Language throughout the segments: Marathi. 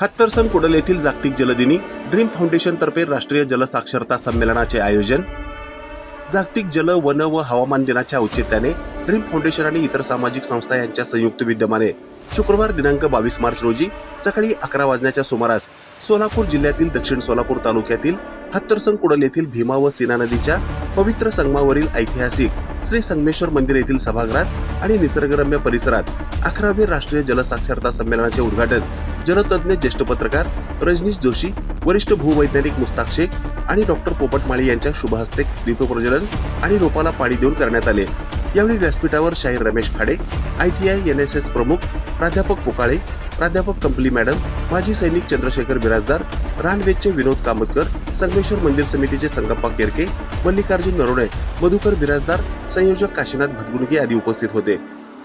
हत्तरसन कुडल येथील जागतिक जलदिनी ड्रीम फाउंडेशन तर्फे राष्ट्रीय जलसाक्षरता संमेलनाचे आयोजन. जागतिक जल वन व हवामान दिनाच्या औचित्याने ड्रीम फाउंडेशन आणि इतर सामाजिक संस्था यांच्या संयुक्त विद्यमाने शुक्रवार दिनांक बावीस मार्च रोजी सकाळी अकरा वाजण्याच्या सुमारास सोलापूर जिल्ह्यातील दक्षिण सोलापूर तालुक्यातील हत्तरसन कुडल येथील भीमा व सीना नदीच्या पवित्र संगमावरील ऐतिहासिक श्री संगमेश्वर मंदिर येथील सभागृहात आणि निसर्गरम्य परिसरात अकरावे राष्ट्रीय जलसाक्षरता संमेलनाचे उद्घाटन जलतज्ञ ज्येष्ठ पत्रकार रजनीश जोशी वरिष्ठ भूवैज्ञानिक मुस्ताक शेख आणि डॉक्टर पोपट माळी यांच्या शुभहस्ते दीपप्रज्वलन आणि रोपाला पाणी देऊन करण्यात आले. यावेळी व्यासपीठावर शाहीर Ramesh Khade I T I N S S प्रमुख प्राध्यापक पोकाळे प्राध्यापक कंपली मॅडम माजी सैनिक चंद्रशेखर बिराजदार रानवेदचे विनोद कामतकर संगमेश्वर मंदिर समितीचे संगप्पा केरके मल्लिकार्जुन नरोडे मधुकर बिराजदार संयोजक काशीनाथ भदगुणगे आदी उपस्थित होते.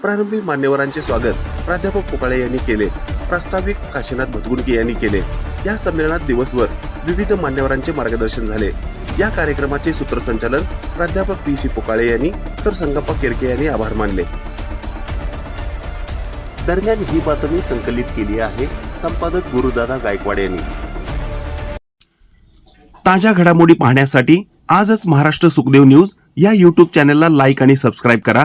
प्रारंभी मान्यवरांचे स्वागत प्राध्यापक पोकाळे यांनी केले. प्रास्ताविक काशीनाथ भदगुंडके यांनी केले. या संमेलनात दिवसभर विविध मान्यवरांचे मार्गदर्शन झाले. या कार्यक्रमाचे सूत्रसंचालन प्राध्यापक पी सी पोकाळे यांनी तर संगप्पा केरके यांनी आभार मानले. दरम्यान ही बातमी संकलित केली आहे संपादक गुरुदादा गायकवाड यांनी. ताज्या घडामोडी पाहण्यासाठी आजच महाराष्ट्र सुखदेव न्यूज या यूट्यूब चॅनलला लाईक आणि सबस्क्राईब करा.